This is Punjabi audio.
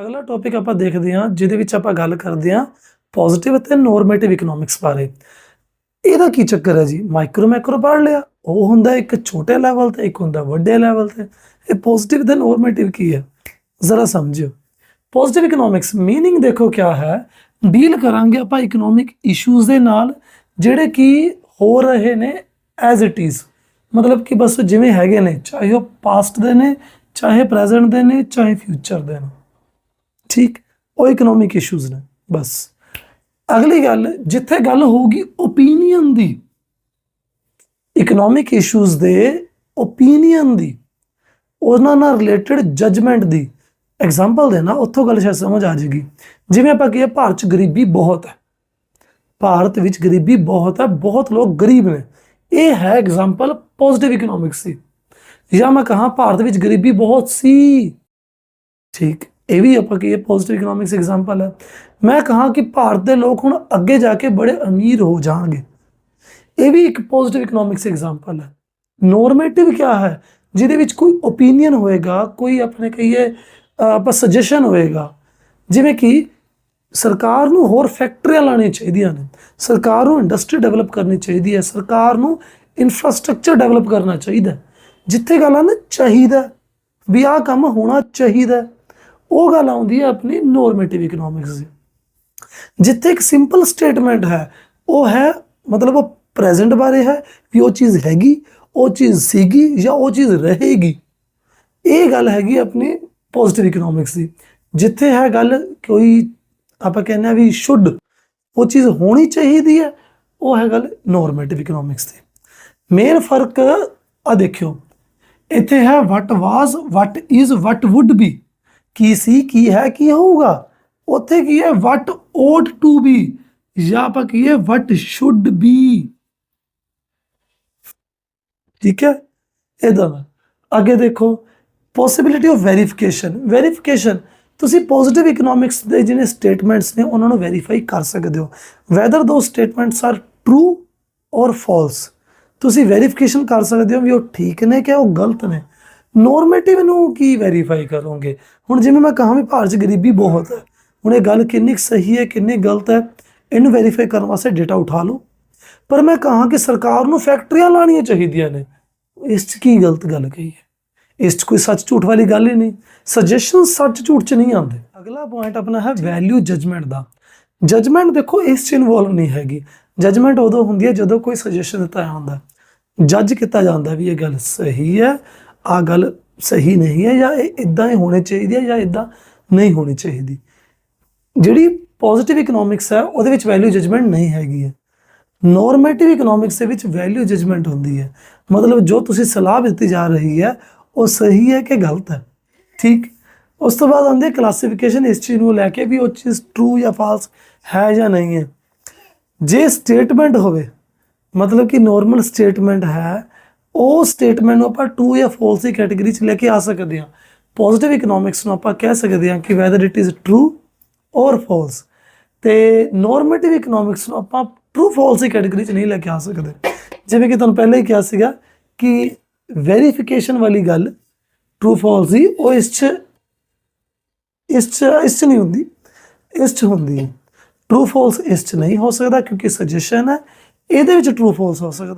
ਅਗਲਾ ਟੌਪਿਕ ਆਪਾਂ ਦੇਖਦੇ ਹਾਂ, ਜਿਹਦੇ ਵਿੱਚ ਆਪਾਂ ਗੱਲ ਕਰਦੇ ਹਾਂ ਪੋਜ਼ਿਟਿਵ ਅਤੇ ਨੋਰਮੇਟਿਵ ਇਕਨੋਮਿਕਸ ਬਾਰੇ। ਇਹਦਾ ਕੀ ਚੱਕਰ ਹੈ ਜੀ? ਮਾਈਕਰੋ ਮੈਕਰੋ ਪੜ੍ਹ ਲਿਆ, ਉਹ ਹੁੰਦਾ ਇੱਕ ਛੋਟੇ ਲੈਵਲ ਤੇ, ਇੱਕ ਹੁੰਦਾ ਵੱਡੇ ਲੈਵਲ ਤੇ। ਇਹ ਪੋਜ਼ਿਟਿਵ ਤੇ ਨੋਰਮੇਟਿਵ ਕੀ ਹੈ? ਜ਼ਰਾ ਸਮਝਿਓ। ਪੋਜ਼ਿਟਿਵ ਇਕਨੋਮਿਕਸ ਮੀਨਿੰਗ ਦੇਖੋ ਕਿਆ ਹੈ। ਡੀਲ ਕਰਾਂਗੇ ਆਪਾਂ ਇਕਨੋਮਿਕ ਇਸ਼ੂਜ਼ ਦੇ ਨਾਲ, ਜਿਹੜੇ ਕਿ ਹੋ ਰਹੇ ਨੇ ਐਜ਼ ਇਟ ਇਜ਼ ਮਤਲਬ ਕਿ ਬਸ ਜਿਵੇਂ ਹੈਗੇ ਨੇ, ਚਾਹੇ ਉਹ ਪਾਸਟ ਦੇ ਨੇ, ਚਾਹੇ ਪ੍ਰੈਜ਼ੈਂਟ ਦੇ ਨੇ, ਚਾਹੇ ਫਿਊਚਰ ਦੇ ਨੇ। ਠੀਕ, ਉਹ ਇਕਨੋਮਿਕ ਇਸ਼ੂਜ਼ ਨੇ, ਬਸ। ਅਗਲੀ ਗੱਲ, ਜਿੱਥੇ ਗੱਲ ਹੋਊਗੀ ਓਪੀਨੀਅਨ ਦੀ ਇਕਨੋਮਿਕ ਇਸ਼ੂਜ਼ ਦੇ ਓਪੀਨੀਅਨ ਦੀ, ਉਹਨਾਂ ਨਾਲ ਰਿਲੇਟਡ ਜਜਮੈਂਟ ਦੀ। ਐਗਜ਼ਾਮਪਲ ਦੇਣਾ, ਉੱਥੋਂ ਗੱਲ ਸ਼ਾਇਦ ਸਮਝ ਆ ਜਾਏਗੀ। ਜਿਵੇਂ ਆਪਾਂ ਕਹੀਏ ਭਾਰਤ 'ਚ ਗਰੀਬੀ ਬਹੁਤ ਹੈ। ਭਾਰਤ ਵਿੱਚ ਗਰੀਬੀ ਬਹੁਤ ਹੈ, ਬਹੁਤ ਲੋਕ ਗਰੀਬ ਨੇ। ਇਹ ਹੈ ਐਗਜ਼ਾਮਪਲ ਪੋਜ਼ਿਟਿਵ ਇਕਨੋਮਿਕਸ ਦੀ। ਜਾਂ ਮੈਂ ਕਹਾਂ, ਭਾਰਤ ਵਿੱਚ ਗਰੀਬੀ ਬਹੁਤ ਸੀ। ਠੀਕ। ਇਹ ਵੀ ਆਪਾਂ ਕਹੀਏ ਪੋਜ਼ਿਟਿਵ ਇਕਨੋਮਿਕਸ ਐਗਜ਼ਾਮਪਲ ਹੈ। ਮੈਂ ਕਹਾਂ ਕਿ ਭਾਰਤ ਦੇ ਲੋਕ ਹੁਣ ਅੱਗੇ ਜਾ ਕੇ ਬੜੇ ਅਮੀਰ ਹੋ ਜਾਣਗੇ। ਇਹ ਵੀ ਇੱਕ ਪੋਜ਼ਿਟਿਵ ਇਕਨੋਮਿਕਸ ਐਗਜ਼ਾਮਪਲ ਹੈ। ਨੋਰਮੇਟਿਵ ਕਿਆ ਹੈ? ਜਿਹਦੇ ਵਿੱਚ ਕੋਈ ਓਪੀਨੀਅਨ ਹੋਏਗਾ, ਕੋਈ ਆਪਣੇ ਕਹੀਏ ਆਪਾਂ ਸੁਜੈਸ਼ਨ ਹੋਏਗਾ। ਜਿਵੇਂ ਕਿ ਸਰਕਾਰ ਨੂੰ ਹੋਰ ਫੈਕਟਰੀਆਂ ਲਾਉਣੀਆਂ ਚਾਹੀਦੀਆਂ ਨੇ। ਸਰਕਾਰ ਨੂੰ ਇੰਡਸਟਰੀ ਡਿਵੈਲਪ ਕਰਨੀ ਚਾਹੀਦੀ ਹੈ। ਸਰਕਾਰ ਨੂੰ ਇਨਫਰਾਸਟ੍ਰਕਚਰ ਡਿਵੈਲਪ ਕਰਨਾ ਚਾਹੀਦਾ ਜਿੱਥੇ ਗੱਲ ਆ ਨਾ ਚਾਹੀਦਾ ਵੀ ਆਹ ਕੰਮ ਹੋਣਾ ਚਾਹੀਦਾ ਉਹ ਗੱਲ ਆਉਂਦੀ ਹੈ ਆਪਣੀ ਨੋਰਮੇਟਿਵ ਇਕਨੋਮਿਕਸ ਦੀ। ਜਿੱਥੇ ਇੱਕ ਸਿੰਪਲ ਸਟੇਟਮੈਂਟ ਹੈ, ਉਹ ਹੈ, ਮਤਲਬ ਉਹ ਪ੍ਰੈਜ਼ੈਂਟ ਬਾਰੇ ਹੈ ਵੀ ਉਹ ਚੀਜ਼ ਹੈਗੀ, ਉਹ ਚੀਜ਼ ਸੀਗੀ ਜਾਂ ਉਹ ਚੀਜ਼ ਰਹੇਗੀ। ਇਹ ਗੱਲ ਹੈਗੀ ਆਪਣੀ ਪੋਜ਼ਿਟਿਵ ਇਕਨੋਮਿਕਸ ਦੀ। ਜਿੱਥੇ ਹੈ ਗੱਲ ਕੋਈ ਆਪਾਂ ਕਹਿੰਦੇ ਆ ਵੀ ਸ਼ੁੱਡ ਉਹ ਚੀਜ਼ ਹੋਣੀ ਚਾਹੀਦੀ ਹੈ, ਉਹ ਹੈ ਗੱਲ ਨੋਰਮੇਟਿਵ ਇਕਨੋਮਿਕਸ ਦੀ। ਮੇਨ ਫ਼ਰਕ ਆ ਦੇਖਿਓ, ਇੱਥੇ ਹੈ what was what is what would be ਕੀ ਸੀ, ਕੀ ਹੈ, ਕੀ ਹੋਊਗਾ? ਉੱਥੇ ਕੀ ਹੈ? ਵਟ ਓਟ ਟੂ ਬੀ ਜਾਂ ਆਪਾਂ ਕੀ ਹੈ ਵਟ ਸ਼ੁੱਡ ਬੀ ਠੀਕ ਹੈ? ਇਹਦਾ ਅੱਗੇ ਦੇਖੋ ਪੋਸਿਬਿਲਿਟੀ ਆਫ ਵੈਰੀਫਿਕੇਸ਼ਨ ਵੈਰੀਫਿਕੇਸ਼ਨ ਤੁਸੀਂ ਪੋਜ਼ਿਟਿਵ ਇਕਨੋਮਿਕਸ ਦੇ ਜਿਹੜੇ ਸਟੇਟਮੈਂਟਸ ਨੇ, ਉਹਨਾਂ ਨੂੰ ਵੈਰੀਫਾਈ ਕਰ ਸਕਦੇ ਹੋ। Whether the statements are true or false ਤੁਸੀਂ ਵੈਰੀਫਿਕੇਸ਼ਨ ਕਰ ਸਕਦੇ ਹੋ ਵੀ ਉਹ ਠੀਕ ਨੇ ਕਿ ਉਹ ਗਲਤ ਨੇ। ਨੋਰਮੇਟਿਵ ਨੂੰ ਕੀ ਵੈਰੀਫਾਈ ਕਰੋਗੇ? ਹੁਣ ਜਿਵੇਂ ਮੈਂ ਕਹਾਂ ਵੀ ਭਾਰਤ 'ਚ ਗਰੀਬੀ ਬਹੁਤ ਹੈ। ਹੁਣ ਇਹ ਗੱਲ ਕਿੰਨੀ ਕੁ ਸਹੀ ਹੈ, ਕਿੰਨੀ ਗਲਤ ਹੈ, ਇਹਨੂੰ ਵੈਰੀਫਾਈ ਕਰਨ ਵਾਸਤੇ ਡੇਟਾ ਉਠਾ ਲਓ। ਪਰ ਮੈਂ ਕਹਾਂ ਕਿ ਸਰਕਾਰ ਨੂੰ ਫੈਕਟਰੀਆਂ ਲਾਣੀਆਂ ਚਾਹੀਦੀਆਂ ਨੇ। ਇਸ 'ਚ ਕੀ ਗਲਤ ਗੱਲ ਕਹੀ ਹੈ? ਇਸ 'ਚ ਕੋਈ ਸੱਚ ਝੂਠ ਵਾਲੀ ਗੱਲ ਹੀ ਨਹੀਂ। ਸੁਜੈਸ਼ਨ ਸੱਚ ਝੂਠ 'ਚ ਨਹੀਂ ਆਉਂਦੇ। ਅਗਲਾ ਪੁਆਇੰਟ ਆਪਣਾ ਹੈ ਵੈਲਿਊ ਜਜਮੈਂਟ ਦਾ। ਜਜਮੈਂਟ ਦੇਖੋ, ਇਸ 'ਚ ਇਨਵੋਲਵ ਨਹੀਂ ਹੈਗੀ। ਜਜਮੈਂਟ ਉਦੋਂ ਹੁੰਦੀ ਹੈ ਜਦੋਂ ਕੋਈ ਸੁਜੈਸ਼ਨ ਦਿੱਤਾ ਜਾਂਦਾ। ਜੱਜ ਕੀਤਾ ਜਾਂਦਾ ਵੀ ਇਹ ਗੱਲ ਸਹੀ ਹੈ। ਆ ਗੱਲ ਸਹੀ ਨਹੀਂ ਹੈ ਜਾਂ ਇਹ ਇਦਾਂ ਹੀ ਹੋਣੀ ਚਾਹੀਦੀ ਹੈ ਜਾਂ ਇਦਾਂ ਨਹੀਂ ਹੋਣੀ ਚਾਹੀਦੀ। ਜਿਹੜੀ ਪੋਜ਼ਿਟਿਵ ਇਕਨੋਮਿਕਸ ਹੈ, ਉਹਦੇ ਵਿੱਚ ਵੈਲਿਊ ਜਜਮੈਂਟ ਨਹੀਂ ਹੈਗੀ ਹੈ। ਨੋਰਮੇਟਿਵ ਇਕਨੋਮਿਕਸ ਦੇ ਵਿੱਚ ਵੈਲਿਊ ਜਜਮੈਂਟ ਹੁੰਦੀ ਹੈ। ਮਤਲਬ ਜੋ ਤੁਸੀਂ ਸਲਾਹ ਦਿੱਤੀ ਜਾ ਰਹੀ ਹੈ, ਉਹ ਸਹੀ ਹੈ ਕਿ ਗਲਤ ਹੈ? ਠੀਕ? ਉਸ ਤੋਂ ਬਾਅਦ ਆਉਂਦੀ ਹੈ ਕਲਾਸੀਫਿਕੇਸ਼ਨ ਇਸ ਚੀਜ਼ ਨੂੰ ਲੈ ਕੇ ਵੀ ਉਹ ਚੀਜ਼ ਟਰੂ ਜਾਂ ਫਾਲਸ ਹੈ ਜਾਂ ਨਹੀਂ ਹੈ। ਜੇ ਸਟੇਟਮੈਂਟ ਹੋਵੇ, ਮਤਲਬ ਕਿ ਨਾਰਮਲ ਸਟੇਟਮੈਂਟ ਹੈ ਉਹ ਸਟੇਟਮੈਂਟ ਨੂੰ ਆਪਾਂ ਟਰੂ ਜਾਂ ਫਾਲਸ ਦੀ ਕੈਟਾਗਰੀ 'ਚ ਲੈ ਕੇ ਆ ਸਕਦੇ ਹਾਂ। ਪੋਜ਼ਿਟਿਵ ਇਕਨੋਮਿਕਸ ਨੂੰ ਆਪਾਂ ਕਹਿ ਸਕਦੇ ਹਾਂ ਕਿ whether it is true or false ਤੇ ਨੋਰਮੇਟਿਵ ਇਕਨੋਮਿਕਸ ਨੂੰ ਆਪਾਂ ਟਰੂ ਫਾਲਸ ਦੀ ਕੈਟਾਗਰੀ 'ਚ ਨਹੀਂ ਲੈ ਕੇ ਆ ਸਕਦੇ। ਜਿਵੇਂ ਕਿ ਤੁਹਾਨੂੰ ਪਹਿਲਾਂ ਹੀ ਕਿਹਾ ਸੀਗਾ ਕਿ ਵੈਰੀਫਿਕੇਸ਼ਨ ਵਾਲੀ ਗੱਲ ਟਰੂ ਫਾਲਸ ਦੀ ਉਹ ਇਸ 'ਚ ਇਸ 'ਚ ਇਸ 'ਚ ਨਹੀਂ ਹੁੰਦੀ। ਇਸ 'ਚ ਹੁੰਦੀ ਹੈ। ਟਰੂ ਫਾਲਸ ਇਸ 'ਚ ਨਹੀਂ ਹੋ ਸਕਦਾ ਕਿਉਂਕਿ ਸੁਜੈਸ਼ਨ ਹੈ। ਇਹਦੇ ਵਿੱਚ ਟਰੂ ਫਾਲਸ ਹੋ ਸਕਦਾ।